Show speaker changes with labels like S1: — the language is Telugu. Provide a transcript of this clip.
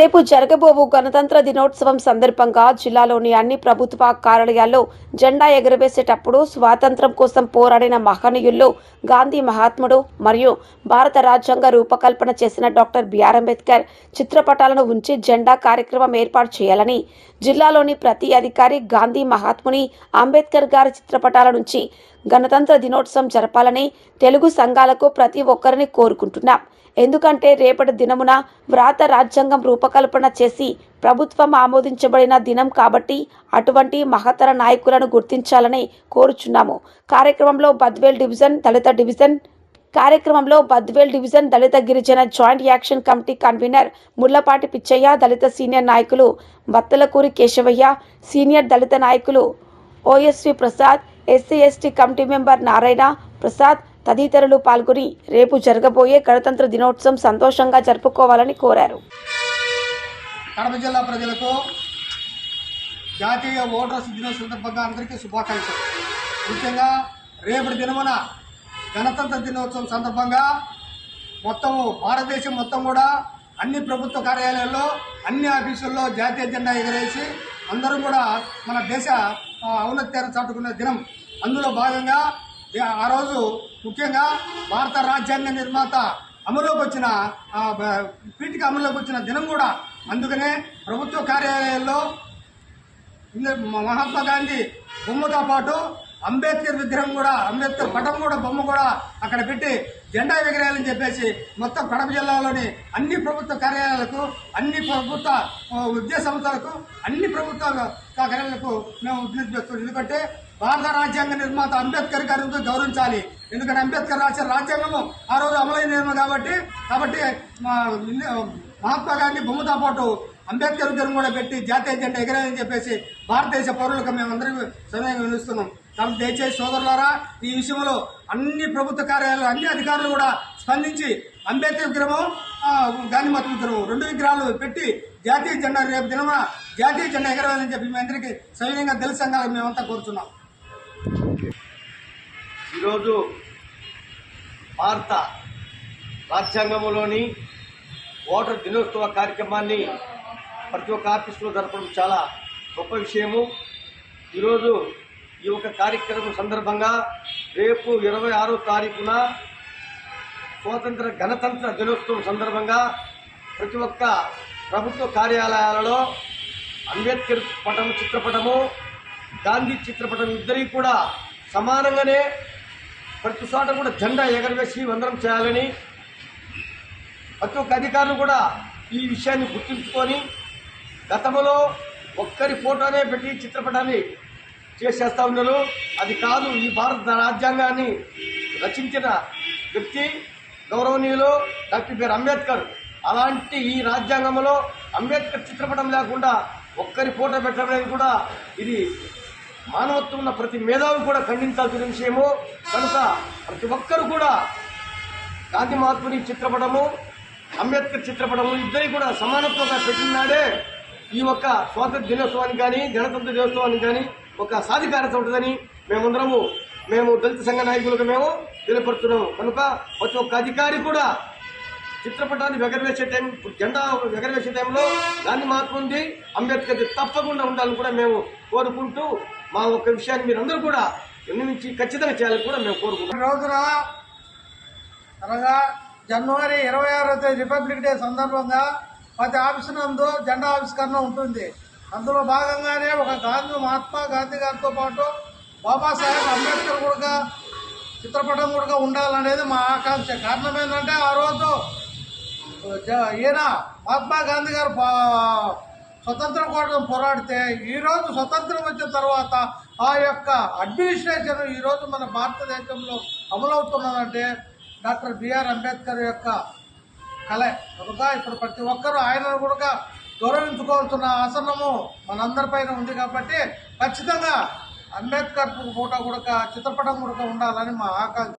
S1: రేపు జరగబోవు గణతంత్ర దినోత్సవం సందర్భంగా జిల్లాలోని అన్ని ప్రభుత్వ కార్యాలయాల్లో జెండా ఎగురవేసేటప్పుడు స్వాతంత్రం కోసం పోరాడిన మహనీయుల్లో గాంధీ మహాత్ముడు మరియు భారత రాజ్యాంగ రూపకల్పన చేసిన డాక్టర్ బిఆర్ అంబేద్కర్ చిత్రపటాలను ఉంచి జెండా కార్యక్రమం ఏర్పాటు చేయాలని జిల్లాలోని ప్రతి అధికారి గాంధీ మహాత్ముని అంబేద్కర్ గారి చిత్రపటాల నుంచి గణతంత్ర దినోత్సవం జరపాలని తెలుగు సంఘాలకు ప్రతి ఒక్కరిని కోరుకుంటున్నాం. ఎందుకంటే రేపటి దినమున వ్రాత రాజ్యాంగం రూపకల్పన చేసి ప్రభుత్వం ఆమోదించబడిన దినం కాబట్టి అటువంటి మహతర నాయకులను గుర్తించాలని కోరుచున్నాము. కార్యక్రమంలో బద్వేల్ డివిజన్ దళిత డివిజన్ కార్యక్రమంలో బద్వేల్ డివిజన్ దళిత గిరిజన joint action committee convener Mullapati Pichaiah Dalit senior నాయకులు వత్తలకూరి కేశవయ్య సీనియర్ దళిత నాయకులు OSV Prasad SC ST committee member Narayana Prasad తదితరులు పాల్గొని రేపు జరగబోయే గణతంత్ర దినోత్సవం సంతోషంగా జరుపుకోవాలని కోరారు.
S2: కడప జిల్లా ప్రజలకు జాతీయ ఓటర్స్ దినోత్సవం సందర్భంగా అందరికీ శుభాకాంక్షలు. ముఖ్యంగా రేపటి దినమున గణతంత్ర దినోత్సవం సందర్భంగా మొత్తం భారతదేశం మొత్తం కూడా అన్ని ప్రభుత్వ కార్యాలయాల్లో అన్ని ఆఫీసుల్లో జాతీయ జెండా ఎగరేసి అందరూ కూడా మన దేశ ఔన్నత్యాన్ని చాటుకునే దినం. అందులో భాగంగా ఆ రోజు ముఖ్యంగా భారత రాజ్యాంగ నిర్మాత అమలులోకి వచ్చిన ఆ, పీఠిక అమలులోకి వచ్చిన దినం కూడా అందుకనే ప్రభుత్వ కార్యాలయాల్లో మహాత్మా గాంధీ బొమ్మతో పాటు అంబేద్కర్ విగ్రహం కూడా అంబేద్కర్ పటం కూడా బొమ్మ కూడా అక్కడ పెట్టి జెండా ఎగరేయాలని చెప్పేసి మొత్తం కడప జిల్లాలోని అన్ని ప్రభుత్వ కార్యాలయాలకు అన్ని ప్రభుత్వ విద్యా సంస్థలకు అన్ని ప్రభుత్వ కార్యాలయాలకు మేము విజ్ఞప్తి చేస్తున్నాం. ఎందుకంటే భారత రాజ్యాంగ నిర్మాత అంబేద్కర్ గారిని గౌరవించాలి. ఎందుకంటే అంబేద్కర్ రాసిన రాజ్యాంగము ఆ రోజు అమలైన కాబట్టి కాబట్టి మా మహాత్మా గాంధీ బొమ్మతో పాటు అంబేద్కర్ విగ్రహం కూడా పెట్టి జాతీయ జెండా ఎగరాలని చెప్పేసి భారతదేశ పౌరులకు మేమందరం సమయంగా నిలుస్తున్నాం కాబట్టి దయచేసి సోదరులారా ఈ విషయంలో అన్ని ప్రభుత్వ కార్యాలయాలు అన్ని అధికారులు కూడా స్పందించి అంబేద్కర్ విగ్రహం గాంధీ మత విగ్రహం రెండు విగ్రహాలు పెట్టి జాతీయ జెండా రేపు దినమా జాతీయ జెండా ఎగరవాలని చెప్పి మీ అందరికీ సవినయంగా తెలుసు మేమంతా కోరుతున్నాం
S3: ఈరోజు భారత రాజ్యాంగంలోని ఓటర్ దినోత్సవ కార్యక్రమాన్ని ప్రతి ఒక్క ఆఫీసులో జరపడం చాలా గొప్ప విషయము. ఈరోజు ఈ యొక్క కార్యక్రమం సందర్భంగా రేపు ఇరవై ఆరో తారీఖున స్వాతంత్ర గణతంత్ర దినోత్సవం సందర్భంగా ప్రతి ఒక్క ప్రభుత్వ కార్యాలయాలలో అంబేద్కర్ పటం చిత్రపటము గాంధీ చిత్రపటం ఇద్దరికి కూడా సమానంగానే ప్రతి చోట కూడా జెండా ఎగరవేసి వందనం చేయాలని ప్రతి ఒక్క అధికారులు కూడా ఈ విషయాన్ని గుర్తుంచుకొని గతంలో ఒక్కరి ఫోటోనే పెట్టి చిత్రపటాన్ని చేసేస్తా ఉన్నారు అది కాదు ఈ భారత రాజ్యాంగాన్ని రచించిన వ్యక్తి గౌరవనీయులు డాక్టర్ బిఆర్ అంబేద్కర్. అలాంటి ఈ రాజ్యాంగంలో అంబేద్కర్ చిత్రపటం లేకుండా ఒక్కరి ఫోటో పెట్టడం అనేది కూడా ఇది మానవత్వం ఉన్న ప్రతి మేధావి కూడా ఖండించాల్సిన విషయము. కనుక ప్రతి ఒక్కరు కూడా గాంధీ మహాత్ముని చిత్రపటము అంబేద్కర్ చిత్రపటము ఇద్దరి కూడా సమానత్వంగా పెట్టినాడే ఈ ఒక్క స్వాతంత్ర దినోత్సవానికి కానీ గణతంత్ర దినోత్సవానికి కానీ ఒక సాధికారత ఉంటుందని మేమందరము మేము దళిత సంఘ నాయకులకు మేము తెలియపరుస్తున్నాము కనుక ప్రతి ఒక్క అధికారి కూడా చిత్రపటాన్ని ఎగరవేసే టైం జెండా ఎగరవేసే టైంలో గాంధీ మహాత్ముంది అంబేద్కర్ తప్పకుండా ఉండాలని కూడా మేము కోరుకుంటూ మా ఒక్క విషయాన్ని మీరందరూ కూడా నుంచి ఖచ్చితంగా చేయాలని కూడా మేము
S2: కోరుకుంటాం రోజున అనగా జనవరి ఇరవై ఆరో తేదీ రిపబ్లిక్ డే సందర్భంగా ప్రతి ఆఫీసు నందు జెండా ఆవిష్కరణ ఉంటుంది. అందులో భాగంగానే ఒక గాంధీ మహాత్మా గాంధీ గారితో పాటు బాబాసాహెబ్ అంబేద్కర్ కూడా చిత్రపటం కూడా ఉండాలనేది మా ఆకాంక్ష. కారణం ఏంటంటే ఆ రోజు ఈయన మహాత్మా గాంధీ గారు పా- స్వతంత్రం కోసం పోరాడితే ఈరోజు స్వతంత్రం వచ్చిన తర్వాత ఆ యొక్క అడ్మినిస్ట్రేషన్ ఈరోజు మన భారతదేశంలో అమలవుతున్నదంటే డాక్టర్ బిఆర్ అంబేద్కర్ యొక్క కళ కనుక ఇప్పుడు ప్రతి ఒక్కరూ ఆయన కూడా గౌరవించుకోవాల్సిన ఆసనము మనందరిపైన ఉంది కాబట్టి ఖచ్చితంగా అంబేద్కర్ ఫోటో కూడా చిత్రపటం కూడా ఉండాలని మా ఆకాంక్ష.